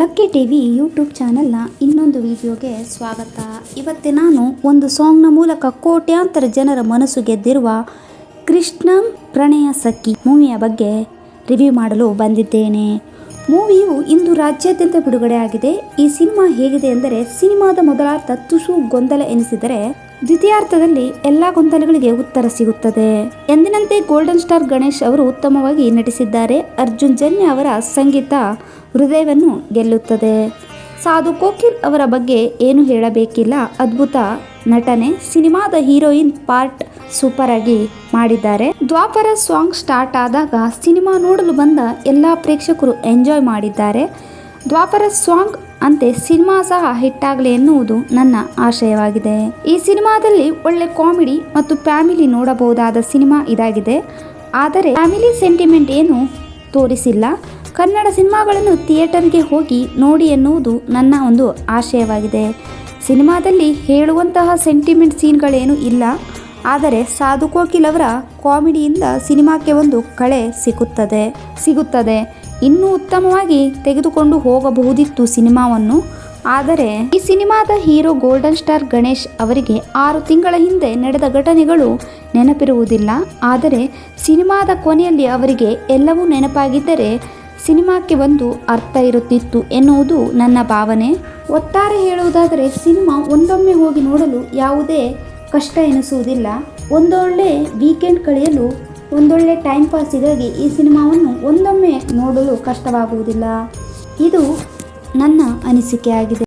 Lucky T V YouTube ಚಾನಲ್ನ ಇನ್ನೊಂದು ವಿಡಿಯೋಗೆ ಸ್ವಾಗತ. ಇವತ್ತು ನಾನು ಒಂದು ಸಾಂಗ್ನ ಮೂಲಕ ಕೋಟ್ಯಾಂತರ ಜನರ ಮನಸ್ಸು ಗೆದ್ದಿರುವ ಕೃಷ್ಣ ಪ್ರಣಯ ಸಖಿ ಮೂವಿಯ ಬಗ್ಗೆ ರಿವ್ಯೂ ಮಾಡಲು ಬಂದಿದ್ದೇನೆ. ಮೂವಿಯು ಇಂದು ರಾಜ್ಯಾದ್ಯಂತ ಬಿಡುಗಡೆಯಾಗಿದೆ ಈ ಸಿನಿಮಾ ಹೇಗಿದೆ ಎಂದರೆ ಸಿನಿಮಾದ ಮೊದಲಾರ್ಥ ತುಸು ಗೊಂದಲ ಎನಿಸಿದರೆ, ದ್ವಿತೀಯಾರ್ಥದಲ್ಲಿ ಎಲ್ಲಾ ಗೊಂದಲಗಳಿಗೆ ಉತ್ತರ ಸಿಗುತ್ತದೆ. ಎಂದಿನಂತೆ ಗೋಲ್ಡನ್ ಸ್ಟಾರ್ ಗಣೇಶ್ ಅವರು ಉತ್ತಮವಾಗಿ ನಟಿಸಿದ್ದಾರೆ. ಅರ್ಜುನ್ ಜನ್ಯ ಅವರ ಸಂಗೀತ ಹೃದಯವನ್ನು ಗೆಲ್ಲುತ್ತದೆ. ಸಾಧು ಕೋಕಿಲ್ ಅವರ ಬಗ್ಗೆ ಏನು ಹೇಳಬೇಕಿಲ್ಲ. ಅದ್ಭುತ ನಟನೆ ಸಿನಿಮಾದ ಹೀರೋಯಿನ್ ಪಾರ್ಟ್ ಸೂಪರ್ ಆಗಿ ಮಾಡಿದ್ದಾರೆ. ದ್ವಾಪರ ಸಾಂಗ್ ಸ್ಟಾರ್ಟ್ ಆದಾಗ ಸಿನಿಮಾ ನೋಡಲು ಬಂದ ಎಲ್ಲ ಪ್ರೇಕ್ಷಕರು ಎಂಜಾಯ್ ಮಾಡಿದ್ದಾರೆ. ದ್ವಾಪರ ಸಾಂಗ್ ಅಂತೆ ಸಿನಿಮಾ ಸಹ ಹಿಟ್ ಆಗಲಿ ಎನ್ನುವುದು ನನ್ನ ಆಶಯವಾಗಿದೆ. ಈ ಸಿನಿಮಾದಲ್ಲಿ ಒಳ್ಳೆ ಕಾಮಿಡಿ ಮತ್ತು ಫ್ಯಾಮಿಲಿ ನೋಡಬಹುದಾದ ಸಿನಿಮಾ ಇದಾಗಿದೆ. ಆದರೆ ಫ್ಯಾಮಿಲಿ ಸೆಂಟಿಮೆಂಟ್ ಏನು ತೋರಿಸಿಲ್ಲ. ಕನ್ನಡ ಸಿನಿಮಾಗಳನ್ನು ಥಿಯೇಟರ್ಗೆ ಹೋಗಿ ನೋಡಿ ಎನ್ನುವುದು ನನ್ನ ಒಂದು ಆಶಯವಾಗಿದೆ. ಸಿನಿಮಾದಲ್ಲಿ ಹೇಳುವಂತಹ ಸೆಂಟಿಮೆಂಟ್ ಸೀನ್ಗಳೇನು ಇಲ್ಲ. ಆದರೆ ಸಾಧು ಕೋಕಿಲ್ ಅವರ ಕಾಮಿಡಿಯಿಂದ ಸಿನಿಮಾಕ್ಕೆ ಒಂದು ಕಳೆ ಸಿಗುತ್ತದೆ ಸಿಗುತ್ತದೆ. ಇನ್ನೂ ಉತ್ತಮವಾಗಿ ತೆಗೆದುಕೊಂಡು ಹೋಗಬಹುದಿತ್ತು ಸಿನಿಮಾವನ್ನು. ಆದರೆ ಈ ಸಿನಿಮಾದ ಹೀರೋ ಗೋಲ್ಡನ್ ಸ್ಟಾರ್ ಗಣೇಶ್ ಅವರಿಗೆ ಆರು ತಿಂಗಳ ಹಿಂದೆ ನಡೆದ ಘಟನೆಗಳು ನೆನಪಿರುವುದಿಲ್ಲ. ಆದರೆ ಸಿನಿಮಾದ ಕೊನೆಯಲ್ಲಿ ಅವರಿಗೆ ಎಲ್ಲವೂ ನೆನಪಾಗಿದ್ದರೆ ಸಿನಿಮಾಕ್ಕೆ ಒಂದು ಅರ್ಥ ಇರುತ್ತಿತ್ತು ಎನ್ನುವುದು ನನ್ನ ಭಾವನೆ. ಒತ್ತಾರೆ ಹೇಳುವುದಾದರೆ, ಸಿನಿಮಾ ಒಂದೊಮ್ಮೆ ಹೋಗಿ ನೋಡಲು ಯಾವುದೇ ಕಷ್ಟ ಎನಿಸುವುದಿಲ್ಲ. ಒಂದೊಳ್ಳೆ ವೀಕೆಂಡ್ ಕಳೆಯಲು ಒಂದೊಳ್ಳೆ ಟೈಮ್ ಪಾಸಿಗಾಗಿ ಈ ಸಿನಿಮಾವನ್ನು ಒಂದೊಮ್ಮೆ ನೋಡಲು ಕಷ್ಟವಾಗುವುದಿಲ್ಲ. ಇದು ನನ್ನ ಅನಿಸಿಕೆಯಾಗಿದೆ.